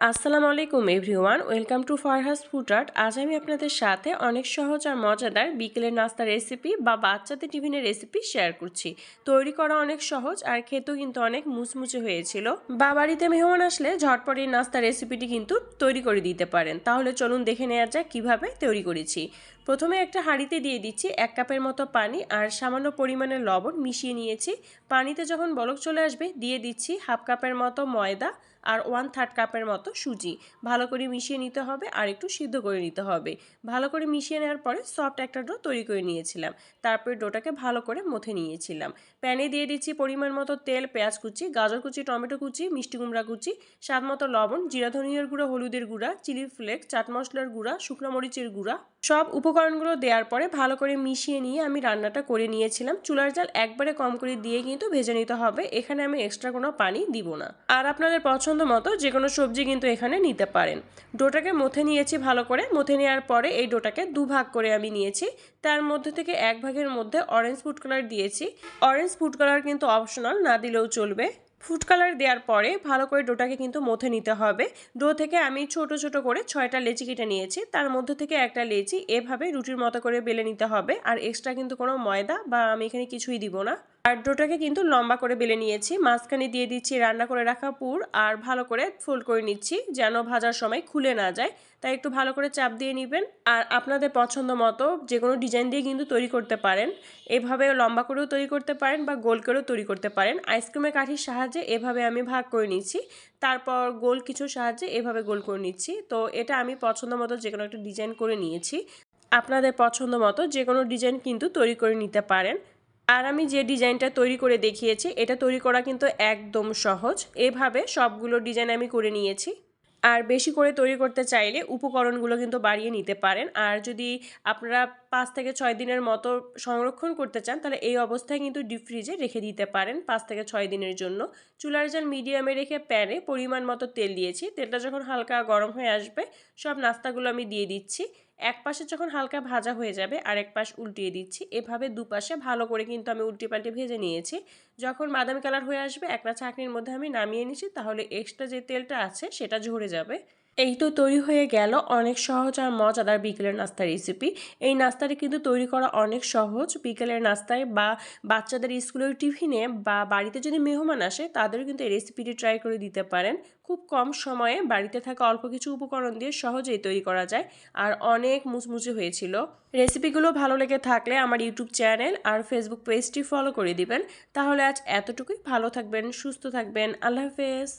আসসালামু আলাইকুম everyone, welcome to Farhas food art. আজ আমি আপনাদের সাথে অনেক সহজ আর মজাদার বিকেলের নাস্তার রেসিপি বা বাচ্চাদের টিফিনের রেসিপি শেয়ার করছি। তৈরি করা অনেক সহজ আর খেতেও কিন্তু অনেক মুচমুচে হয়েছিল। বা বাড়িতে মেহমান আসলে ঝটপট এই নাস্তার রেসিপিটি কিন্তু তৈরি করে দিতে পারেন। তাহলে চলুন দেখে নেওয়া যাক কীভাবে তৈরি করেছি। প্রথমে একটা হাঁড়িতে দিয়ে দিচ্ছি এক কাপের মতো পানি আর সামান্য পরিমাণে লবণ মিশিয়ে নিয়েছি। পানিতে যখন বলক চলে আসবে, দিয়ে দিচ্ছি হাফ কাপের মতো ময়দা আর ওয়ান থার্ড কাপের মতো সুজি। ভালো করে মিশিয়ে নিতে হবে আর একটু সিদ্ধ করে নিতে হবে। ভালো করে মিশিয়ে নেওয়ার পরে সফট একটা ডো তৈরি করে নিয়েছিলাম। তারপরে ডোটাকে ভালো করে মথে নিয়েছিলাম। প্যানে দিয়ে দিচ্ছি পরিমাণ মতো তেল, পেঁয়াজ কুচি, গাজর কুচি, টমেটো কুচি, মিষ্টি কুমড়া কুচি, স্বাদ মতো লবণ, জিরা ধনিয়ার গুঁড়া, হলুদের গুঁড়া, চিলি ফ্লেক্স, চাট মশলার গুঁড়া, শুকনো মরিচের গুঁড়া। সব উপকরণগুলো দেওয়ার পরে ভালো করে মিশিয়ে নিয়ে আমি রান্নাটা করে নিয়েছিলাম। চুলার জাল একবারে কম করে দিয়ে কিন্তু ভেজে নিতে হবে। এখানে আমি এক্সট্রা কোনো পানি দিব না। আর আপনাদের পছন্দ মতো যে কোনো সবজি কিন্তু এখানে নিতে পারেন। ডোটাকে মথে নিয়েছি ভালো করে। মথে নেওয়ার পরে এই ডোটাকে দু ভাগ করে আমি নিয়েছি। তার মধ্যে থেকে এক ভাগের মধ্যে অরেঞ্জ ফুড কালার দিয়েছি। অরেঞ্জ ফুড কালার কিন্তু অপশনাল না দিলেও চলবে। ফুড কালার দেওয়ার পরে ভালো করে ডোটাকে কিন্তু মথে নিতে হবে। ডো থেকে আমি ছোট ছোট করে ছয়টা লেচি কেটে নিয়েছি। তার মধ্যে থেকে একটা লেচি এভাবে রুটির মতো করে বেলে নিতে হবে। আর এক্সট্রা কিন্তু কোনো ময়দা বা আমি এখানে কিছুই দিব না। আর ডোটাকে কিন্তু লম্বা করে বেলে নিয়েছি। মাঝখানে দিয়ে দিচ্ছি রান্না করে রাখা পুর আর ভালো করে ফোল্ড করে নিচ্ছি যেন ভাজার সময় খুলে না যায়। তাই একটু ভালো করে চাপ দিয়ে নেবেন। আর আপনাদের পছন্দ মতো যে কোনো ডিজাইন দিয়ে কিন্তু তৈরি করতে পারেন। এভাবে লম্বা করেও তৈরি করতে পারেন বা গোল করেও তৈরি করতে পারেন। আইসক্রিমের কাঠির সাহায্যে এভাবে আমি ভাগ করে নিচ্ছি। তারপর গোল কিছুর সাহায্যে এভাবে গোল করে নিচ্ছি। তো এটা আমি পছন্দ মতো যে কোনো একটা ডিজাইন করে নিয়েছি। আপনাদের পছন্দ মতো যে কোনো ডিজাইন কিন্তু তৈরি করে নিতে পারেন। আর আমি যে ডিজাইনটা তৈরি করে দেখিয়েছি, এটা তৈরি করা কিন্তু একদম সহজ। এভাবে সবগুলো ডিজাইন আমি করে নিয়েছি। আর বেশি করে তৈরি করতে চাইলে উপকরণগুলো কিন্তু বাড়িয়ে নিতে পারেন। আর যদি আপনারা পাঁচ থেকে ছয় দিনের মতো সংরক্ষণ করতে চান, তাহলে এই অবস্থায় কিন্তু ডিপ ফ্রিজে রেখে দিতে পারেন পাঁচ থেকে ছয় দিনের জন্য। চুলার জাল মিডিয়ামে রেখে প্যানে পরিমাণ মতো তেল দিয়েছি। তেলটা যখন হালকা গরম হয়ে আসবে, সব নাস্তাগুলো আমি দিয়ে দিচ্ছি। এক পাশে যখন হালকা ভাজা হয়ে যাবে, আর এক পাশ উল্টিয়ে দিচ্ছি। এভাবে দুপাশে ভালো করে কিন্তু আমি উল্টে পাল্টে ভেজে নিয়েছি। যখন বাদামি কালার হয়ে আসবে একটা চাকনির মধ্যে আমি নামিয়ে নিচ্ছি, তাহলে এক্সট্রা যে তেলটা আছে, সেটা ঝরে যাবে। এই তো তৈরি হয়ে গেল অনেক সহজ আর মজাদার বিকেলের নাস্তার রেসিপি এই নাস্তাটি কিন্তু তৈরি করা অনেক সহজ। বিকেলের নাস্তায় বা বাচ্চাদের স্কুলের টিফিনে বা বাড়িতে যদি মেহমান আসে, তাদেরও কিন্তু এই রেসিপিটি ট্রাই করে দিতে পারেন। খুব কম সময়ে বাড়িতে থাকা অল্প কিছু উপকরণ দিয়ে সহজেই তৈরি করা যায়। আর অনেক মুচমুচে হয়েছিল। রেসিপিগুলো ভালো লেগে থাকলে আমার ইউটিউব চ্যানেল আর ফেসবুক পেজটি ফলো করে দিবেন। তাহলে আজ এতটুকুই। ভালো থাকবেন, সুস্থ থাকবেন। আল্লাহ হাফেজ।